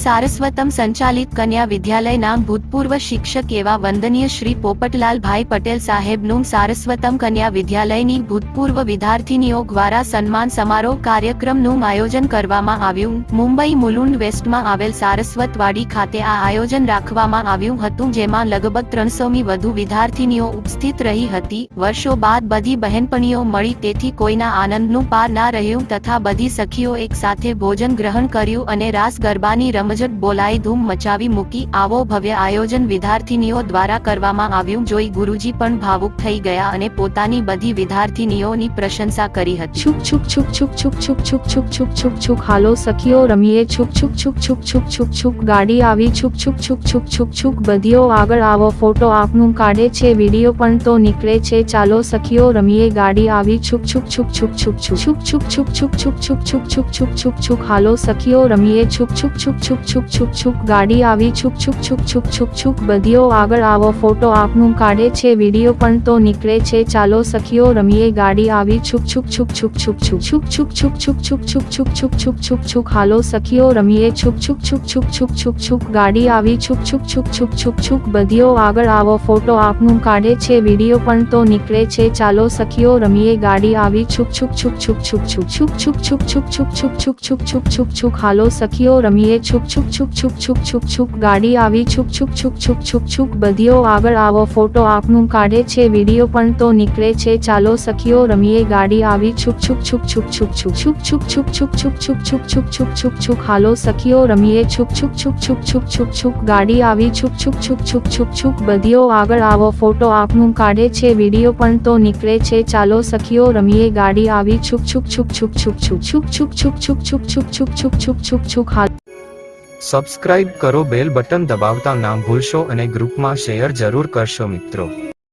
સારસ્વતમ સંચાલિત કન્યા વિદ્યાલયના ભૂતપૂર્વ શિક્ષક એવા વંદનીય શ્રી પોપટલાલભાઈ પટેલ સાહેબનું સારસ્વતમ કન્યા વિદ્યાલયની ભૂતપૂર્વ વિદ્યાર્થીનીઓ દ્વારા સન્માન સમારોહ કાર્યક્રમનું આયોજન કરવામાં આવ્યું. મુંબઈ મુલુંડ વેસ્ટમાં આવેલ સારસ્વતવાડી ખાતે આ આયોજન રાખવામાં આવ્યું હતું, જેમાં લગભગ ત્રણસોમી વધુ વિદ્યાર્થીનીઓ ઉપસ્થિત રહી હતી. વર્ષો બાદ બધી બહેનપણીઓ મળી તેથી કોઈના આનંદનું પાર ના રહ્યું તથા બધી સખીઓ એક સાથે ભોજન ગ્રહણ કર્યું અને રાસ ગરબાની રમઝટ બોલાઈ ધૂમ મચાવી મૂકી આવો ભવ્ય આયોજન વિદ્યાર્થીનીઓ દ્વારા કરવામાં આવ્યું જોઈ ગુરુજી પણ ભાવુક થઈ ગયા અને પોતાની બધી વિદ્યાર્થીનીઓની પ્રશંસા કરી હતી છુક છુક છુક છુક છુક છુક છુક છુક છુક છુક છુક હાલો સખીઓ રમીએ છુક છુક છુક છુક છુક છુક છુક ગાડી આવી છુક છુક છુક છુક છુક છુક બધીઓ આગળ આવો ફોટો આપનું કાઢે છે વીડિયો પણ તો નીકળે છે ચાલો સખીઓ રમીએ ગાડી આવી છુક છુક છુક છુક છુક છુક છુક છુક છુક છુક છુક છુક છુક છુક છુક છુક હાલો સખીઓ રમીએ છુક છુક છુક છુક છુક છુક છુક ગાડી આવી છુક છુક છુક છુક છુક છુક બધીઓ આગળ આવો ફોટો આપનું કાઢે છે વીડિયો પણ તો નીકળે છે ચાલો સખીઓ રમીએ ગાડી આવી છુક છુક છુક છુક છુક છુક છુક છુક છુક છુક છુક છુક છુક છુક છુક છુક છુક હાલો સખીઓ રમીએ છુક છુક છુક છુક છુક છુક છુક ગાડી આવી છુક છુક છુક છુક છુક છુક બધીઓ આગળ આવો ફોટો આપનું કાઢે છે વીડિયો પણ તો નીકળે છે ચાલો સખીઓ રમીએ ગાડી આવી છુક છુક છુક છુક છુક છુક છુક છુક છુક છુક છુક છુક છુક છુક છુક છુક છુક હાલો સખીઓ રમીએ છુક છુક છુક છુક છુક છુક છુક ગાડી આવી છુક છુક છુક છુક છુક છુક બધીઓ આગળ આવો ફોટો આપનું કાઢે છે વીડિયો પણ તો નીકળે છે ચાલો સખીઓ રમીએ ગાડી આવી છુક છુક છુક છુક છુક છુક છુક છુક છુક છુક છુક છુક છુક છુક છુક છુક છુક હાલો સખીઓ રમીએ છુક છુક છુક છુક છુક છુક છુક ગાડી આવી છુક છુક છુક છુક છુક છુક બધીઓ આગળ આવો ફોટો આપનું કાઢે છે વીડિયો પણ તો નીકળે છે ચાલો સખીઓ રમીએ ગાડી આવી છુક છુક છુક છુક છુક છુક છુક છુક છુક છુક છુક છુક છુક છુક છુક છુક છુક હાલ સબસ્ક્રાઇબ કરો બેલ બટન દબાવતા ના ભૂલશો અને ગ્રુપમાં શેર જરૂર કરશો મિત્રો.